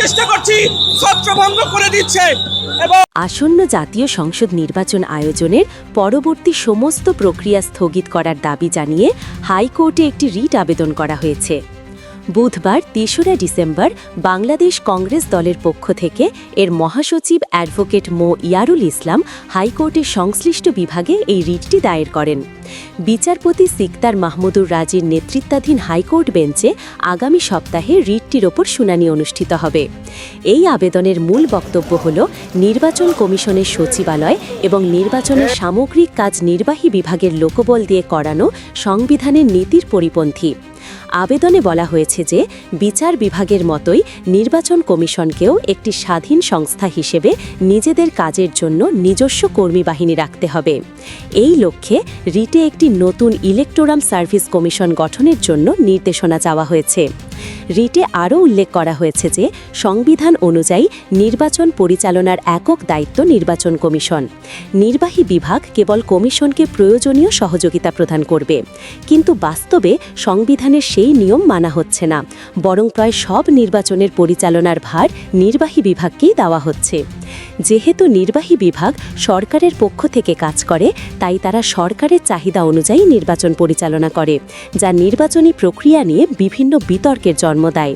চেষ্টা করছি ছত্রভঙ্গ করে দিচ্ছে। আসন্ন জাতীয় সংসদ নির্বাচন আয়োজনের পরবর্তী সমস্ত প্রক্রিয়া স্থগিত করার দাবি জানিয়ে হাইকোর্টে একটি রিট আবেদন করা হয়েছে। বুধবার তেসরা ডিসেম্বর বাংলাদেশ কংগ্রেস দলের পক্ষ থেকে এর মহাসচিব অ্যাডভোকেট মো ইয়ারুল ইসলাম হাইকোর্টের সংশ্লিষ্ট বিভাগে এই রিটটি দায়ের করেন। বিচারপতি সিকদার মাহমুদুর রাজির নেতৃত্বাধীন হাইকোর্ট বেঞ্চে আগামী সপ্তাহে রিটটির ওপর শুনানি অনুষ্ঠিত হবে। এই আবেদনের মূল বক্তব্য হল নির্বাচন কমিশনের সচিবালয় এবং নির্বাচনের সামগ্রিক কাজ নির্বাহী বিভাগের লোকবল দিয়ে করানো সংবিধানের নীতির পরিপন্থী। আবেদনে বলা হয়েছে যে বিচার বিভাগের মতোই নির্বাচন কমিশনকেও একটি স্বাধীন সংস্থা হিসেবে নিজেদের কাজের জন্য নিজস্ব কর্মী বাহিনী রাখতে হবে। এই লক্ষ্যে রিটে একটি নতুন ইলেকটোরাম সার্ভিস কমিশন গঠনের জন্য নির্দেশনা চাওয়া হয়েছে। রিটে আরও উল্লেখ করা হয়েছে যে, সংবিধান অনুযায়ী নির্বাচন পরিচালনার একক দায়িত্ব নির্বাচন কমিশন। নির্বাহী বিভাগ কেবল কমিশনকে প্রয়োজনীয় সহযোগিতা প্রদান করবে। কিন্তু বাস্তবে সংবিধানের সেই নিয়ম মানা হচ্ছে না। বরং প্রায় সব নির্বাচনের পরিচালনার ভার নির্বাহী বিভাগকেই দেওয়া হচ্ছে। যেহেতু নির্বাহী বিভাগ সরকারের পক্ষ থেকে কাজ করে, তাই তারা সরকারের চাহিদা অনুযায়ী নির্বাচন পরিচালনা করে, যা নির্বাচনী প্রক্রিয়া নিয়ে বিভিন্ন বিতর্কের জন্ম দেয়।